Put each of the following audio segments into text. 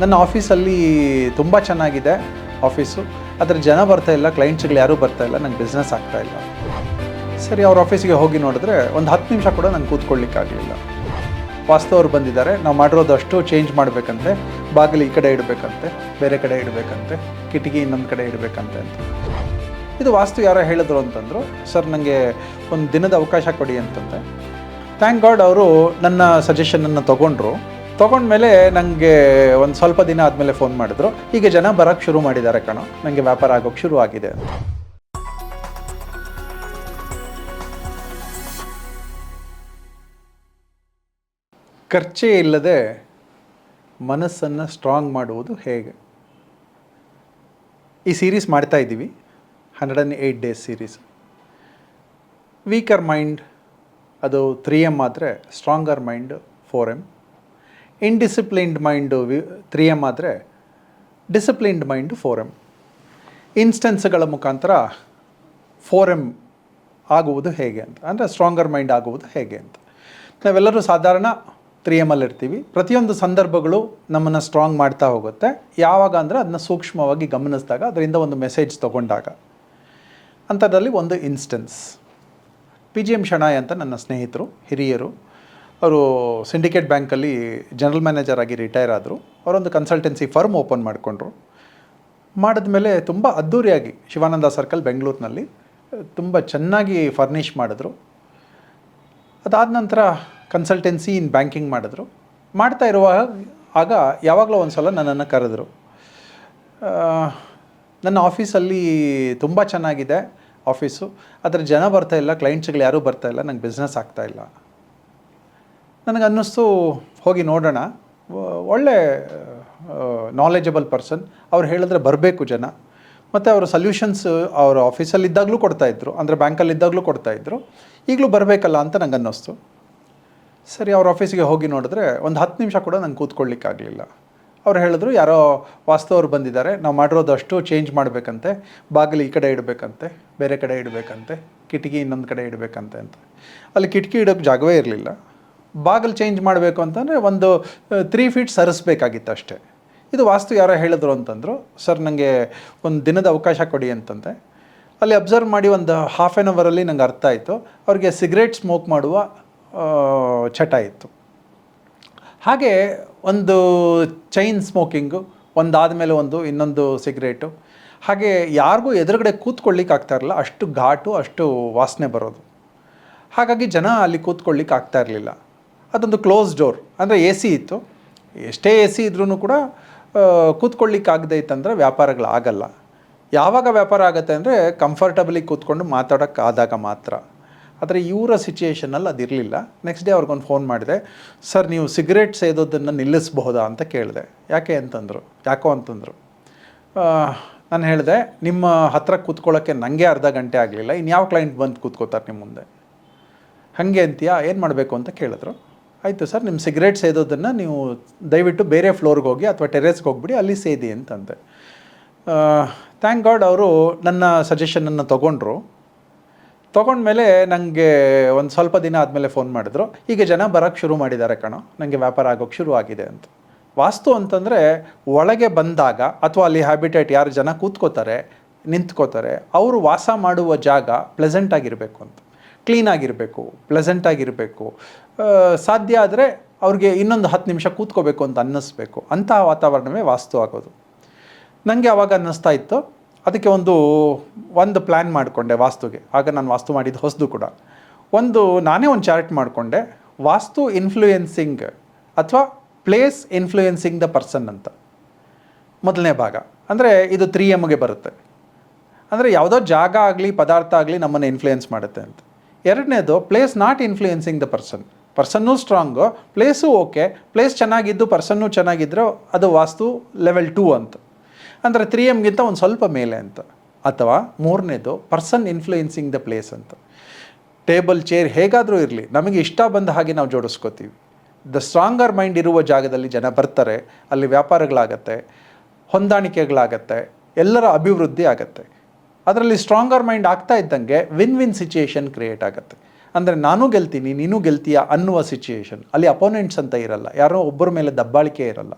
ನನ್ನ ಆಫೀಸಲ್ಲಿ ತುಂಬ ಚೆನ್ನಾಗಿದೆ ಆಫೀಸು. ಆದರೆ ಜನ ಬರ್ತಾ ಇಲ್ಲ ಕ್ಲೈಂಟ್ಸ್ಗಳು ಯಾರೂ ಬರ್ತಾ ಇಲ್ಲ, ನಂಗೆ ಬಿಸ್ನೆಸ್ ಆಗ್ತಾ ಇಲ್ಲ. ಸರಿ, ಅವ್ರ ಆಫೀಸಿಗೆ ಹೋಗಿ ನೋಡಿದ್ರೆ ಒಂದು ಹತ್ತು ನಿಮಿಷ ಕೂಡ ನಂಗೆ ಕೂತ್ಕೊಳ್ಳಿಕ್ಕಾಗಲಿಲ್ಲ ವಾಸ್ತವರು ಬಂದಿದ್ದಾರೆ, ನಾವು ಮಾಡಿರೋದಷ್ಟು ಚೇಂಜ್ ಮಾಡಬೇಕಂತೆ, ಬಾಗಿಲು ಈ ಕಡೆ ಇಡಬೇಕಂತೆ, ಬೇರೆ ಕಡೆ ಇಡಬೇಕಂತೆ, ಕಿಟಕಿ ಇನ್ನೊಂದು ಕಡೆ ಇಡಬೇಕಂತೆ ಅಂತ. ಇದು ವಾಸ್ತು ಯಾರೋ ಹೇಳಿದ್ರು ಅಂತಂದರು, ಸರ್ ನನಗೆ ಒಂದು ದಿನದ ಅವಕಾಶ ಕೊಡಿ ಅಂತಂದೆ. ಥ್ಯಾಂಕ್ ಗಾಡ್ ಅವರು ನನ್ನ ಸಜೆಷನನ್ನು ತೊಗೊಂಡ್ರು. ತೊಗೊಂಡ್ಮೇಲೆ ನನಗೆ ಒಂದು ಸ್ವಲ್ಪ ದಿನ ಆದಮೇಲೆ ಫೋನ್ ಮಾಡಿದ್ರು. ಈಗ ಜನ ಬರೋಕ್ಕೆ ಶುರು ಮಾಡಿದ್ದಾರೆ ಕಣೋ. ನನಗೆ ವ್ಯಾಪಾರ ಆಗೋಕ್ಕೆ ಶುರು ಆಗಿದೆ ಅಂತ. ಖರ್ಚೇ ಇಲ್ಲದೆ ಮನಸ್ಸನ್ನು ಸ್ಟ್ರಾಂಗ್ ಮಾಡುವುದು ಹೇಗೆ? ಈ ಸೀರೀಸ್ ಮಾಡ್ತಾ ಇದ್ದೀವಿ. Hundred and eight days series weaker mind ಅದು ತ್ರೀ ಎಂ ಆದರೆ stronger mind four M undisciplined mind we three M ಆದರೆ ಡಿಸಿಪ್ಲಿನ್ಡ್ ಮೈಂಡು ಫೋರ್ ಎಂ ಇನ್ಸ್ಟೆನ್ಸ್ಗಳ ಮುಖಾಂತರ ಫೋರ್ ಎಂ ಆಗುವುದು ಹೇಗೆ ಅಂತ. ಅಂದರೆ ಸ್ಟ್ರಾಂಗರ್ ಮೈಂಡ್ ಆಗುವುದು ಹೇಗೆ ಅಂತ. ನಾವೆಲ್ಲರೂ ಸಾಧಾರಣ ತ್ರೀ ಎಮಲ್ಲಿ ಇರ್ತೀವಿ. ಪ್ರತಿಯೊಂದು ಸಂದರ್ಭಗಳು ನಮ್ಮನ್ನು ಸ್ಟ್ರಾಂಗ್ ಮಾಡ್ತಾ ಹೋಗುತ್ತೆ. ಯಾವಾಗ ಅಂದರೆ ಅದನ್ನ ಸೂಕ್ಷ್ಮವಾಗಿ ಗಮನಿಸಿದಾಗ, ಅದರಿಂದ ಒಂದು ಮೆಸೇಜ್ ತೊಗೊಂಡಾಗ. ಅಂಥದ್ರಲ್ಲಿ ಒಂದು instance P G M Shenoy ಅಂತ ನನ್ನ ಸ್ನೇಹಿತರು, ಹಿರಿಯರು ಅವರು ಸಿಂಡಿಕೇಟ್ ಬ್ಯಾಂಕಲ್ಲಿ ಜನರಲ್ ಮ್ಯಾನೇಜರ್ ಆಗಿ ರಿಟೈರ್ ಆದರು. ಅವರೊಂದು ಕನ್ಸಲ್ಟೆನ್ಸಿ ಫರ್ಮ್ ಓಪನ್ ಮಾಡಿಕೊಂಡ್ರು. ಮಾಡಿದ್ಮೇಲೆ ತುಂಬ ಅದ್ದೂರಿಯಾಗಿ ಶಿವಾನಂದ ಸರ್ಕಲ್ ಬೆಂಗಳೂರಿನಲ್ಲಿ ತುಂಬ ಚೆನ್ನಾಗಿ ಫರ್ನಿಷ್ ಮಾಡಿದ್ರು. ಅದಾದ ನಂತರ ಕನ್ಸಲ್ಟೆನ್ಸಿ ಇನ್ ಬ್ಯಾಂಕಿಂಗ್ ಮಾಡಿದ್ರು. ಮಾಡ್ತಾ ಇರುವಾಗ ಆಗ ಯಾವಾಗಲೂ ಒಂದು ಸಲ ನನ್ನನ್ನು ಕರೆದ್ರು. ನನ್ನ ಆಫೀಸಲ್ಲಿ ತುಂಬ ಚೆನ್ನಾಗಿದೆ ಆಫೀಸು ಆದರೆ ಜನ ಬರ್ತಾ ಇಲ್ಲ ಕ್ಲೈಂಟ್ಸ್ಗಳು ಯಾರೂ ಬರ್ತಾ ಇಲ್ಲ, ನಂಗೆ ಬಿಸ್ನೆಸ್ ಇಲ್ಲ. ನನಗೆ ಅನ್ನಿಸ್ತು ಹೋಗಿ ನೋಡೋಣ. ಒಳ್ಳೆ ನಾಲೆಜಬಲ್ ಪರ್ಸನ್ ಅವ್ರು ಹೇಳಿದ್ರೆ ಬರಬೇಕು ಜನ. ಮತ್ತು ಅವರ ಸೊಲ್ಯೂಷನ್ಸ್ ಅವರ ಆಫೀಸಲ್ಲಿ ಇದ್ದಾಗಲೂ ಕೊಡ್ತಾಯಿದ್ರು ಅಂದರೆ ಬ್ಯಾಂಕಲ್ಲಿ ಇದ್ದಾಗಲೂ ಕೊಡ್ತಾಯಿದ್ರು ಈಗಲೂ ಬರಬೇಕಲ್ಲ ಅಂತ ನಂಗೆ ಅನ್ನಿಸ್ತು ಸರಿ, ಅವ್ರ ಆಫೀಸಿಗೆ ಹೋಗಿ ನೋಡಿದ್ರೆ ಒಂದು ಹತ್ತು ನಿಮಿಷ ಕೂಡ ನಂಗೆ ಕೂತ್ಕೊಳ್ಳಿಕ್ಕಾಗಲಿಲ್ಲ. ಅವ್ರು ಹೇಳಿದ್ರು, ಯಾರೋ ವಾಸ್ತವರು ಬಂದಿದ್ದಾರೆ, ನಾವು ಮಾಡಿರೋದಷ್ಟು ಚೇಂಜ್ ಮಾಡಬೇಕಂತೆ. ಬಾಗಿಲು ಈ ಕಡೆ ಇಡಬೇಕಂತೆ, ಬೇರೆ ಕಡೆ ಇಡಬೇಕಂತೆ, ಕಿಟಕಿ ಇನ್ನೊಂದು ಕಡೆ ಇಡಬೇಕಂತೆ ಅಂತ. ಅಲ್ಲಿ ಕಿಟಕಿ ಇಡೋಕ್ಕೆ ಜಾಗವೇ ಇರಲಿಲ್ಲ. ಬಾಗಿಲು ಚೇಂಜ್ ಮಾಡಬೇಕು ಅಂತಂದರೆ ಒಂದು ತ್ರೀ ಫೀಟ್ ಸರಿಸ್ಬೇಕಾಗಿತ್ತು ಅಷ್ಟೇ. ಇದು ವಾಸ್ತು ಯಾರೋ ಹೇಳಿದ್ರು ಅಂತಂದರು, ಸರ್ ನನಗೆ ಒಂದು ದಿನದ ಅವಕಾಶ ಕೊಡಿ ಅಂತಂದೆ. ಅಲ್ಲಿ ಅಬ್ಸರ್ವ್ ಮಾಡಿ ಒಂದು ಹಾಫ್ ಆ್ಯನ್ ಅವರಲ್ಲಿ ನಂಗೆ ಅರ್ಥ ಆಯಿತು. ಅವ್ರಿಗೆ ಸಿಗರೇಟ್ ಸ್ಮೋಕ್ ಮಾಡುವ ಚಟ ಇತ್ತು. ಹಾಗೆ ಒಂದು ಚೈನ್ ಸ್ಮೋಕಿಂಗು ಒಂದಾದ ಮೇಲೆ ಒಂದು, ಇನ್ನೊಂದು ಸಿಗರೇಟು ಹಾಗೆ ಯಾರಿಗೂ ಎದುರುಗಡೆ ಕೂತ್ಕೊಳ್ಳಿಕ್ಕೆ ಆಗ್ತಾ ಇರಲಿಲ್ಲ. ಅಷ್ಟು ಘಾಟು, ಅಷ್ಟು ವಾಸನೆ ಬರೋದು. ಹಾಗಾಗಿ ಜನ ಅಲ್ಲಿ ಕೂತ್ಕೊಳ್ಳಿಕ್ಕೆ ಆಗ್ತಾ ಇರಲಿಲ್ಲ. ಅದೊಂದು ಕ್ಲೋಸ್ ಡೋರ್ ಅಂದರೆ ಎ ಸಿ ಇತ್ತು. ಎಷ್ಟೇ ಎ ಸಿ ಇದ್ರೂ ಕೂಡ ಕೂತ್ಕೊಳ್ಳಿಕ್ಕಾಗದೇ ಇತ್ತಂದರೆ ವ್ಯಾಪಾರಗಳು ಆಗಲ್ಲ ಯಾವಾಗ ವ್ಯಾಪಾರ ಆಗುತ್ತೆ ಅಂದರೆ ಕಂಫರ್ಟಬಲಿ ಕೂತ್ಕೊಂಡು ಮಾತಾಡೋಕ್ಕಾದಾಗ ಮಾತ್ರ. ಆದರೆ ಇವರ ಸಿಚುಯೇಷನಲ್ಲಿ ಅದಿರಲಿಲ್ಲ. ನೆಕ್ಸ್ಟ್ ಡೇ ಅವ್ರಿಗೊಂದು ಫೋನ್ ಮಾಡಿದೆ, ಸರ್, ನೀವು ಸಿಗರೇಟ್ ಸೇದೋದನ್ನು ನಿಲ್ಲಿಸ್ಬಹುದಾ? ಅಂತ ಕೇಳಿದೆ. ಯಾಕೆ ಅಂತಂದರು, ಯಾಕೋ ಅಂತಂದರು. ನಾನು ಹೇಳಿದೆ, ನಿಮ್ಮ ಹತ್ರ ಕೂತ್ಕೊಳ್ಳೋಕ್ಕೆ ನನಗೆ ಅರ್ಧ ಗಂಟೆ ಆಗಲಿಲ್ಲ. ಇನ್ಯಾವ ಕ್ಲೈಂಟ್ ಬಂದು ಕೂತ್ಕೋತಾರೆ ನಿಮ್ಮ ಮುಂದೆ? ಹಾಗೆ ಅಂತೀಯಾ? ಏನು ಮಾಡಬೇಕು? ಅಂತ ಕೇಳಿದ್ರು. ಆಯಿತು ಸರ್ ನಿಮ್ಮ ಸಿಗರೇಟ್ ಸೇದೋದನ್ನು ನೀವು ದಯವಿಟ್ಟು ಬೇರೆ ಫ್ಲೋರ್ಗೆ ಹೋಗಿ ಅಥವಾ ಟೆರೇಸ್ಗೆ ಹೋಗ್ಬಿಡಿ, ಅಲ್ಲಿ ಸೇದಿ ಅಂತಂದೆ ಥ್ಯಾಂಕ್ ಗಾಡ್ ಅವರು ನನ್ನ ಸಜೆಷನನ್ನು ತೊಗೊಂಡ್ರು. ತೊಗೊಂಡ್ಮೇಲೆ ನನಗೆ ಒಂದು ಸ್ವಲ್ಪ ದಿನ ಆದಮೇಲೆ ಫೋನ್ ಮಾಡಿದ್ರು. ಈಗ ಜನ ಬರೋಕ್ಕೆ ಶುರು ಮಾಡಿದ್ದಾರೆ ಕಣೋ ನನಗೆ ವ್ಯಾಪಾರ ಆಗೋಕ್ಕೆ ಶುರು ಆಗಿದೆ ಅಂತ. ವಾಸ್ತು ಅಂತಂದರೆ, ಒಳಗೆ ಬಂದಾಗ ಅಥವಾ ಅಲ್ಲಿ ಹ್ಯಾಬಿಟೇಟ್ ಯಾರು ಜನ ಕೂತ್ಕೋತಾರೆ, ನಿಂತ್ಕೋತಾರೆ, ಅವರು ವಾಸ ಮಾಡುವ ಜಾಗ ಪ್ಲೆಸೆಂಟಾಗಿರಬೇಕು ಅಂತ. ಕ್ಲೀನ್ ಆಗಿರಬೇಕು ಪ್ಲೆಸೆಂಟ್ ಆಗಿರಬೇಕು. ಸಾಧ್ಯ ಆದರೆ ಅವ್ರಿಗೆ ಇನ್ನೊಂದು ಹತ್ತು ನಿಮಿಷ ಕೂತ್ಕೋಬೇಕು ಅಂತ ಅನ್ನಿಸ್ಬೇಕು. ಅಂತಹ ವಾತಾವರಣವೇ ವಾಸ್ತು ಆಗೋದು. ನನಗೆ ಅವಾಗ ಅನ್ನಿಸ್ತಾ ಇತ್ತು. ಅದಕ್ಕೆ ಒಂದು ಒಂದು ಪ್ಲ್ಯಾನ್ ಮಾಡಿಕೊಂಡೆ ವಾಸ್ತುಗೆ. ಆಗ ನಾನು ವಾಸ್ತು ಮಾಡಿದ್ದು ಹೊಸದು ಕೂಡ. ಒಂದು, ನಾನೇ ಒಂದು ಚಾರ್ಟ್ ಮಾಡಿಕೊಂಡೆ. ವಾಸ್ತು ಇನ್ಫ್ಲೂಯೆನ್ಸಿಂಗ್ ಅಥವಾ ಪ್ಲೇಸ್ ಇನ್ಫ್ಲೂಯೆನ್ಸಿಂಗ್ ದ ಪರ್ಸನ್ ಅಂತ. ಮೊದಲನೇ ಭಾಗ. ಅಂದರೆ ಇದು ತ್ರೀ ಎಮ್ಗೆ ಬರುತ್ತೆ. ಅಂದರೆ ಯಾವುದೋ ಜಾಗ ಆಗಲಿ, ಪದಾರ್ಥ ಆಗಲಿ ನಮ್ಮನ್ನು ಇನ್ಫ್ಲೂಯೆನ್ಸ್ ಮಾಡುತ್ತೆ ಅಂತ. ಎರಡನೇದು place not influencing the person ಪರ್ಸನ್ನೂ strong place okay place ಚೆನ್ನಾಗಿದ್ದು ಪರ್ಸನ್ನೂ ಚೆನ್ನಾಗಿದ್ದರೆ ಅದು ವಾಸ್ತು ಲೆವೆಲ್ ಟೂ ಅಂತ. ಅಂದರೆ ತ್ರೀ ಎಮ್ಗಿಂತ ಒಂದು ಸ್ವಲ್ಪ ಮೇಲೆ ಅಂತ. ಅಥವಾ ಮೂರನೇದು ಪರ್ಸನ್ ಇನ್ಫ್ಲೂಯೆನ್ಸಿಂಗ್ ದ ಪ್ಲೇಸ್ ಅಂತ. ಟೇಬಲ್ ಚೇರ್ ಹೇಗಾದರೂ ಇರಲಿ, ನಮಗೆ ಇಷ್ಟ ಬಂದ ಹಾಗೆ ನಾವು ಜೋಡಿಸ್ಕೋತೀವಿ. ದ ಸ್ಟ್ರಾಂಗರ್ ಮೈಂಡ್ ಇರುವ ಜಾಗದಲ್ಲಿ ಜನ ಬರ್ತಾರೆ, ಅಲ್ಲಿ ವ್ಯಾಪಾರಗಳಾಗತ್ತೆ, ಹೊಂದಾಣಿಕೆಗಳಾಗತ್ತೆ, ಎಲ್ಲರ ಅಭಿವೃದ್ಧಿ ಆಗತ್ತೆ. ಅದರಲ್ಲಿ ಸ್ಟ್ರಾಂಗರ್ ಮೈಂಡ್ ಆಗ್ತಾ ಇದ್ದಂಗೆ ವಿನ್ ವಿನ್ ಸಿಚುಯೇಷನ್ ಕ್ರಿಯೇಟ್ ಆಗುತ್ತೆ. ಅಂದರೆ ನಾನು ಗೆಲ್ತೀನಿ, ನೀನು ಗೆಲ್ತೀಯ ಅನ್ನುವ ಸಿಚುಯೇಷನ್ ಅಲ್ಲಿ ಅಪೋನೆಂಟ್ಸ್ ಅಂತ ಇರಲ್ಲ, ಯಾರೋ ಒಬ್ಬರ ಮೇಲೆ ದಬ್ಬಾಳಿಕೆ ಇರಲ್ಲ.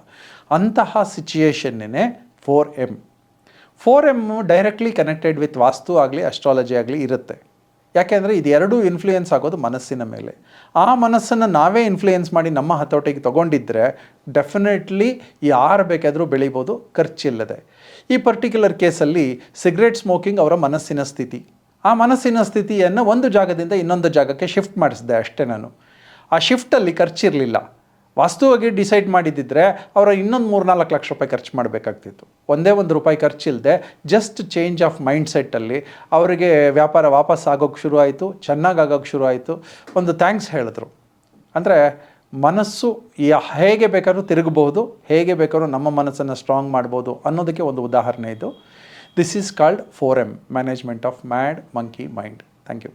ಅಂತಹ ಸಿಚುಯೇಷನ್ನೇ four M four M directly connected with vastu ಆಗಲಿ ಅಸ್ಟ್ರಾಲಜಿ ಆಗಲಿ ಇರುತ್ತೆ. ಯಾಕೆಂದರೆ ಇದೆರಡೂ ಇನ್ಫ್ಲೂಯೆನ್ಸ್ ಆಗೋದು ಮನಸ್ಸಿನ ಮೇಲೆ. ಆ ಮನಸ್ಸನ್ನು ನಾವೇ ಇನ್ಫ್ಲೂಯೆನ್ಸ್ ಮಾಡಿ ನಮ್ಮ ಹತೋಟಿಗೆ ತೊಗೊಂಡಿದ್ದರೆ ಡೆಫಿನೆಟ್ಲಿ ಯಾರು ಬೇಕಾದರೂ ಬೆಳಿಬೋದು, ಖರ್ಚಿಲ್ಲದೆ. ಈ ಪರ್ಟಿಕ್ಯುಲರ್ ಕೇಸಲ್ಲಿ ಸಿಗರೇಟ್ ಸ್ಮೋಕಿಂಗ್ ಅವರ ಮನಸ್ಸಿನ ಸ್ಥಿತಿ. ಆ ಮನಸ್ಸಿನ ಸ್ಥಿತಿಯನ್ನು ಒಂದು ಜಾಗದಿಂದ ಇನ್ನೊಂದು ಜಾಗಕ್ಕೆ ಶಿಫ್ಟ್ ಮಾಡಿಸಿದೆ ಅಷ್ಟೇ ನಾನು. ಆ ಶಿಫ್ಟಲ್ಲಿ ಖರ್ಚಿರಲಿಲ್ಲ. ವಾಸ್ತವವಾಗಿ ಡಿಸೈಡ್ ಮಾಡಿದ್ದಿದ್ರೆ ಅವರ ಇನ್ನೊಂದು ಮೂರ್ನಾಲ್ಕು ಲಕ್ಷ ರೂಪಾಯಿ ಖರ್ಚು ಮಾಡಬೇಕಾಗ್ತಿತ್ತು. ಒಂದೇ ಒಂದು ರೂಪಾಯಿ ಖರ್ಚಿಲ್ಲದೆ ಜಸ್ಟ್ ಚೇಂಜ್ ಆಫ್ ಮೈಂಡ್ ಸೆಟ್ಟಲ್ಲಿ ಅವರಿಗೆ ವ್ಯಾಪಾರ ವಾಪಸ್ ಆಗೋಕ್ಕೆ ಶುರು ಆಯಿತು, ಚೆನ್ನಾಗಿ ಆಗೋಕ್ಕೆ ಶುರು ಆಯಿತು. ಒಂದು ಥ್ಯಾಂಕ್ಸ್ ಹೇಳಿದ್ರು. ಅಂದರೆ ಮನಸ್ಸು ಹೇಗೆ ಬೇಕಾದ್ರೂ ತಿರುಗಬಹುದು, ಹೇಗೆ ಬೇಕಾದ್ರೂ ನಮ್ಮ ಮನಸ್ಸನ್ನು ಸ್ಟ್ರಾಂಗ್ ಮಾಡ್ಬೋದು ಅನ್ನೋದಕ್ಕೆ ಒಂದು ಉದಾಹರಣೆ ಇದು. This is called four M management of mad monkey mind thank you